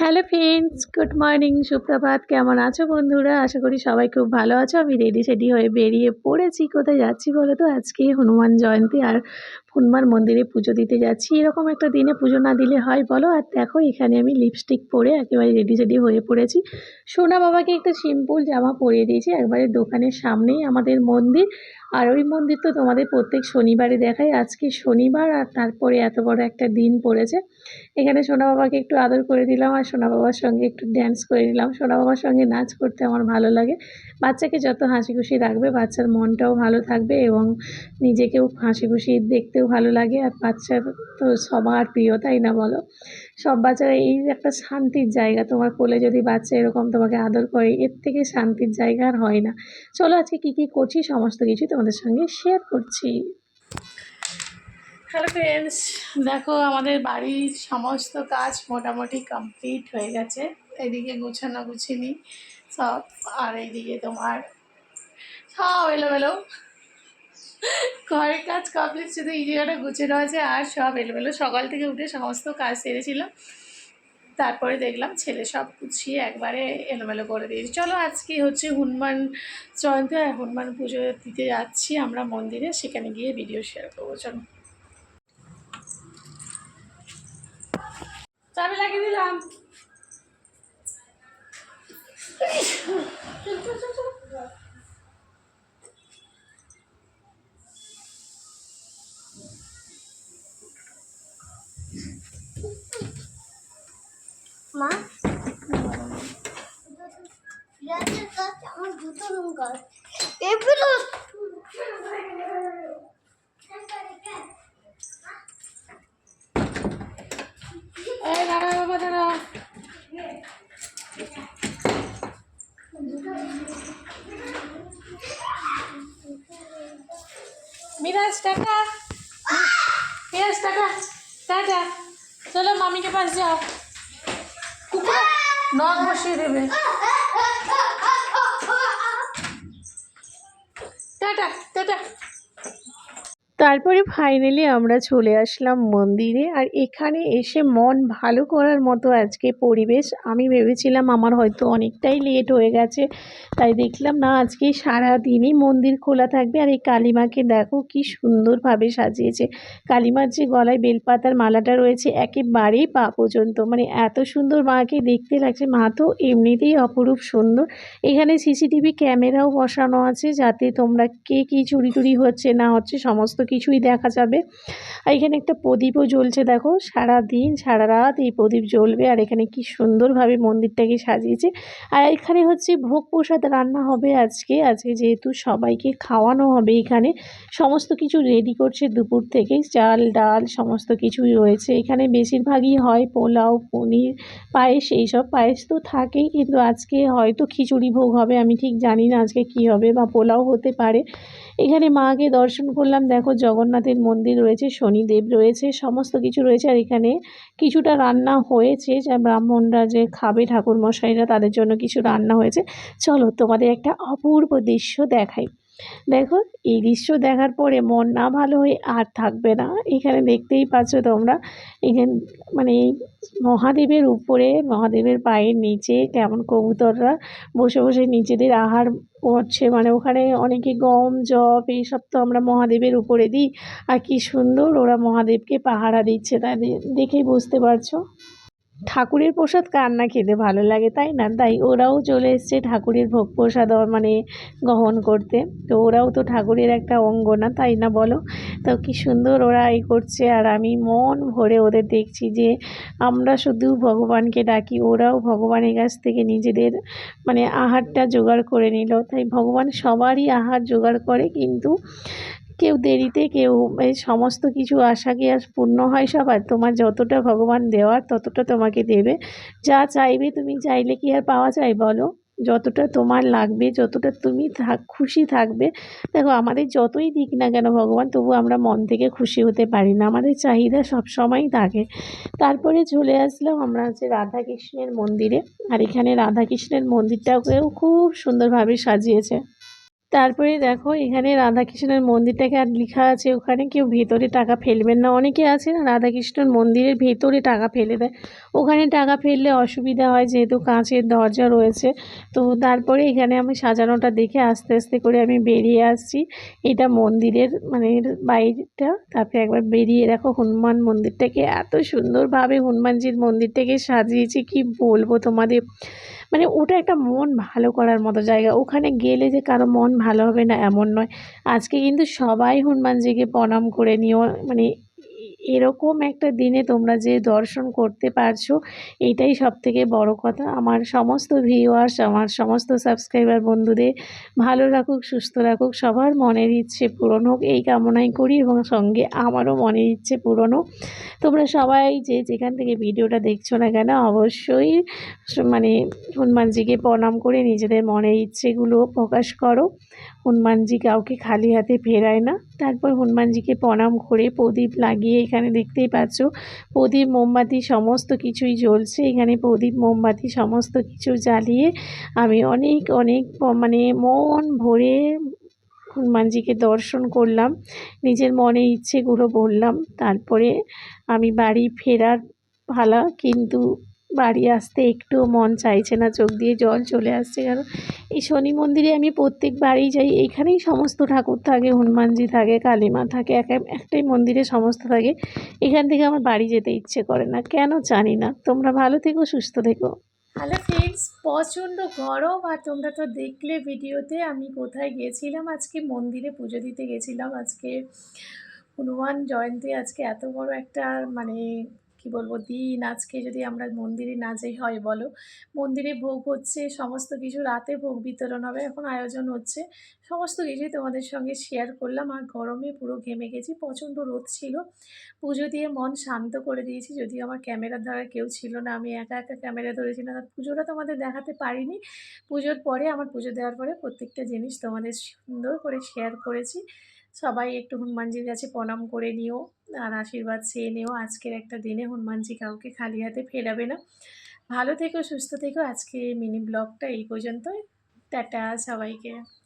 Hello friends good morning সুপ্রভাত। কেমন আছো বন্ধুরা? আশা করি সবাই খুব ভালো আছো। আমি রেডি সেডি হয়ে বেরিয়ে পড়েছি। কোথায় যাচ্ছি বলো তো? আজকে হনুমান জয়ন্তী আর হনুমান মন্দিরে পুজো দিতে যাচ্ছি। এরকম একটা দিনে পুজো না দিলে হয় বলো? আর দেখো, এখানে আমি লিপস্টিক পরে একেবারে রেডি সেডি হয়ে পড়েছি। সোনা বাবাকে একটা সিম্পল জামা পরিয়ে দিয়েছি। একবারে দোকানের সামনেই আমাদের মন্দির। আর ওই মন্দির তো তোমাদের প্রত্যেক শনিবারে দেখায়। আজকে শনিবার আর তারপরে এত বড় একটা দিন পড়েছে। এখানে সোনা বাবাকে একটু আদর করে দিলাম আর সোনা বাবার সঙ্গে একটু ড্যান্স করে নিলাম। সোনা বাবার সঙ্গে নাচ করতে আমার ভালো লাগে। বাচ্চাকে যত হাসি খুশি রাখবে, বাচ্চার মনটাও ভালো থাকবে এবং নিজেকেও হাসি খুশি দেখতেও ভালো লাগে। আর বাচ্চার তো সবার প্রিয়, তাই না বলো? সব বাচ্চারা এই একটা শান্তির জায়গা, তোমার কোলে যদি বাচ্চা এরকম তোমাকে আদর করে, এর থেকে শান্তির জায়গা আর হয় না। চলো আজকে কী কী করছি, সমস্ত কিছুই তোমাদের সঙ্গে শেয়ার করছি। হ্যালো ফ্রেন্ডস দেখো আমাদের বাড়ির সমস্ত কাজ মোটামুটি কমপ্লিট হয়ে গেছে। এদিকে গুছানো গুছিনি সব, আর এইদিকে তোমার সব এলোমেলো। ঘরের কাজ কমপ্লিট শুধু এই জায়গাটা গুছানো আছে আর সব এলোমেলো। সকাল থেকে উঠে সমস্ত কাজ সেরেছিলাম তারপরে দেখলাম ছেলে সব গুছিয়ে একবারে এলোমেলো করে দিয়েছি। চলো আজকে হচ্ছে হনুমান জয়ন্তী আর হনুমান পুজো দিতে যাচ্ছি আমরা মন্দিরে, সেখানে গিয়ে ভিডিও শেয়ার করব। চলো। চাবি লাগিয়ে দিলাম। মা। আমার রুম গাছ এগুলো এই দাঁড়া, বাবা, দাঁড়া। মিরাজ টাকা মিরাজ টাকা টাটা। চলো, মামিকে পাশ যাও Ne yapmış yeri? তারপরে ফাইনালি আমরা চলে আসলাম মন্দিরে আর এখানে এসে মন ভালো করার মতো আজকে পরিবেশ। আমি ভেবেছিলাম আমার হয়তো অনেকটাই লেট হয়ে গেছে, তাই দেখলাম না, আজকে সারা দিনই মন্দির খোলা থাকবে। আর এই কালিমাকে দেখো কি সুন্দরভাবে সাজিয়েছে। কালিমার যে গলায় বেলপাতার মালাটা রয়েছে, একেবারেই পা পর্যন্ত। মানে এত সুন্দর মাকে দেখতে লাগছে। মা তো এমনিতেই অপরূপ সুন্দর। এখানে সিসিটিভি ক্যামেরাও বসানো আছে, যাতে তোমরা কে কী চুরি টুরি হচ্ছে না হচ্ছে সমস্ত কিছুই দেখা যাবে। আর এখানে একটা প্রদীপও জ্বলছে দেখো সারা দিন সারা রাত এই প্রদীপ জ্বলবে। আর এখানে কি সুন্দরভাবে মন্দিরটাকে সাজিয়েছে। আর এখানে হচ্ছে ভোগ প্রসাদ রান্না হবে আজকে। আজকে যেহেতু সবাইকে খাওয়ানো হবে এখানে। সমস্ত কিছু রেডি করছে দুপুর থেকে। চাল, ডাল, সমস্ত কিছুই রয়েছে। এখানে বেশিরভাগই হয় পোলাও, পনির, পায়েস এইসব। পায়েস তো থাকেই, কিন্তু আজকে হয়তো খিচুড়ি ভোগ হবে। আমি ঠিক জানি না আজকে কি হবে বা পোলাও হতে পারে। এখানে মাকে দর্শন করলাম। দেখো জগন্নাথের মন্দির রয়েছে, শনিদেব রয়েছে, সমস্ত কিছু রয়েছে। আর এখানে কিছুটা রান্না হয়েছে, যা ব্রাহ্মণরা যে খাবে ঠাকুর মশাইরা তাদের জন্য কিছু রান্না হয়েছে। চলো তোমাদের একটা অপূর্ব দৃশ্য দেখাই। দেখো, এই দৃশ্য দেখার পরে মন না ভালো হয়ে আর থাকবে না। এখানে দেখতেই পাচ্ছ তোমরা, এখানে মানে মহাদেবের উপরে, মহাদেবের পায়ের নিচে কেমন কবুতররা বসে বসে নিজেদের আহার করছে। মানে ওখানে অনেকে গম, জব, এইসব তো আমরা মহাদেবের উপরে দিই। আর কি সুন্দর ওরা মহাদেবকে পাহারা দিচ্ছে তাদের দেখেই বুঝতে পারছ। ঠাকুরের প্রসাদ কার না খেতে ভালো লাগে, তাই না? তাই ওরাও চলে এসছে ঠাকুরের ভোগ প্রসাদ মানে গ্রহণ করতে। তো ওরাও তো ঠাকুরের একটা অঙ্গ না তাই না বলো? তো কি সুন্দর ওরা এই করছে আর আমি মন ভরে ওদের দেখছি যে আমরা শুধু ভগবানকে ডাকি, ওরাও ভগবানের কাছ থেকে নিজেদের মানে আহারটা জোগাড় করে নিল। তাই ভগবান সবারই আহার জোগাড় করে, কিন্তু কেউ দেরিতে, কেউ এই সমস্ত কিছু আশা কি আর পূর্ণ হয় সবার। তোমার যতটা ভগবান দেওয়ার, ততটা তোমাকে দেবে। যা চাইবে তুমি চাইলে কি আর পাওয়া যায় বলো? যতটা তোমার লাগবে, যতটা তুমি থাক খুশি থাকবে। দেখো, আমাদের যতই দিক না কেন ভগবান, তবু আমরা মন থেকে খুশি হতে পারি না। আমাদের চাহিদা সব সময়ই থাকে। তারপরে চলে আসলাম আমরা হচ্ছে রাধাকৃষ্ণের মন্দিরে। আর এখানে রাধাকৃষ্ণের মন্দিরটাকেও খুব সুন্দরভাবে সাজিয়েছে। তারপরে দেখো, এখানে রাধাকৃষ্ণের মন্দিরটাকে আর লেখা আছে ওখানে, কেউ ভেতরে টাকা ফেলবেন না। অনেকে আছে না, রাধাকৃষ্ণর মন্দিরের ভেতরে টাকা ফেলে দেয়। ওখানে টাকা ফেললে অসুবিধা হয়, যেহেতু কাঁচের দরজা রয়েছে। তো তারপরে এখানে আমি সাজানোটা দেখে আস্তে আস্তে করে আমি বেরিয়ে আসছি। এটা মন্দিরের মানে বাইরেটা। তারপরে একবার বেরিয়ে দেখো, হনুমান মন্দিরটাকে এত সুন্দরভাবে হনুমানজির মন্দিরটাকে সাজিয়েছে, কি বলব তোমাদের? মানে ওটা একটা মন ভালো করার মতো জায়গা। ওখানে গেলে যে কারও মন ভালো হবে না, এমন নয়। আজকে কিন্তু সবাই হনুমানজিকে প্রণাম করে নিয়েও মানে এরকম একটা দিনে তোমরা যে দর্শন করতে পারছ, এটাই সব থেকে বড় কথা। আমার সমস্ত ভিউয়ার্স আমার সমস্ত সাবস্ক্রাইবার বন্ধুদের ভালো রাখুক, সুস্থ রাখুক, সবার মনের ইচ্ছে পূরণ হোক, এই কামনাই করি এবং সঙ্গে আমারও মনের ইচ্ছে পূরণ হোক। তোমরা সবাই যে যেখান থেকে ভিডিওটা দেখছ না কেন, অবশ্যই মানে হনুমানজিকে প্রণাম করে নিজেদের মনের ইচ্ছেগুলো প্রকাশ করো। হনুমানজি কাউকে খালি হাতে ফেরায় না। তারপর হনুমানজিকে প্রণাম করে প্রদীপ লাগিয়ে এখানে দেখতেই পাচ্ছ, প্রদীপ, মোমবাতি সমস্ত কিছুই জ্বলছে। এখানে প্রদীপ, মোমবাতি সমস্ত কিছু জ্বালিয়ে আমি অনেক অনেক মানে মন ভরে হনুমানজিকে দর্শন করলাম। নিজের মনে ইচ্ছেগুলো বললাম। তারপরে আমি বাড়ি ফেরার পালা কিন্তু বাড়ি আসতে একটুও মন চাইছে না, চোখ দিয়ে জল চলে আসছে কারণ এই শনি মন্দিরে আমি প্রত্যেক বাড়ি যাই এখানেই সমস্ত ঠাকুর থাকে, হনুমানজি থাকে, কালীমা থাকে, এক একটাই মন্দিরে সমস্ত থাকে। এখান থেকে আমার বাড়ি যেতে ইচ্ছে করে না, কেন জানি না। তোমরা ভালো থেকো, সুস্থ থেকো। হ্যালো ফ্রেন্ডস প্রচণ্ড গরম, আর তোমরা তো দেখলে ভিডিওতে, আমি কোথায় গেছিলাম আজকে মন্দিরে পুজো দিতে গেছিলাম। আজকে হনুমান জয়ন্তী, আজকে এত বড় একটা মানে কি বলব, দিন আজকে যদি আমরা মন্দিরে না যাই, হয় বলো? মন্দিরে ভোগ হচ্ছে, সমস্ত কিছু রাতে ভোগ বিতরণ হবে, এখন আয়োজন হচ্ছে। সমস্ত কিছুই তোমাদের সঙ্গে শেয়ার করলাম। আর গরমে পুরো ঘেমে গেছি, প্রচণ্ড রোদ ছিল। পুজো দিয়ে মন শান্ত করে দিয়েছি, যদিও আমার ক্যামেরার দ্বারা কেউ ছিল না, আমি একা একা ক্যামেরা ধরেছিলাম আর পুজোটা তোমাদের দেখাতে পারিনি। পুজোর পরে, আমার পুজো দেওয়ার পরে প্রত্যেকটা জিনিস তোমাদের সুন্দর করে শেয়ার করেছি। সবাই একটু হনুমানজির কাছে প্রণাম করে নিও আর আশীর্বাদ চেয়ে নিও। আজকের একটা দিনে হনুমানজি কাউকে খালি হাতে ফেরাবে না। ভালো থেকো, সুস্থ থেকো। আজকে মিনি ব্লগটা এই পর্যন্তই। টাটা সবাইকে।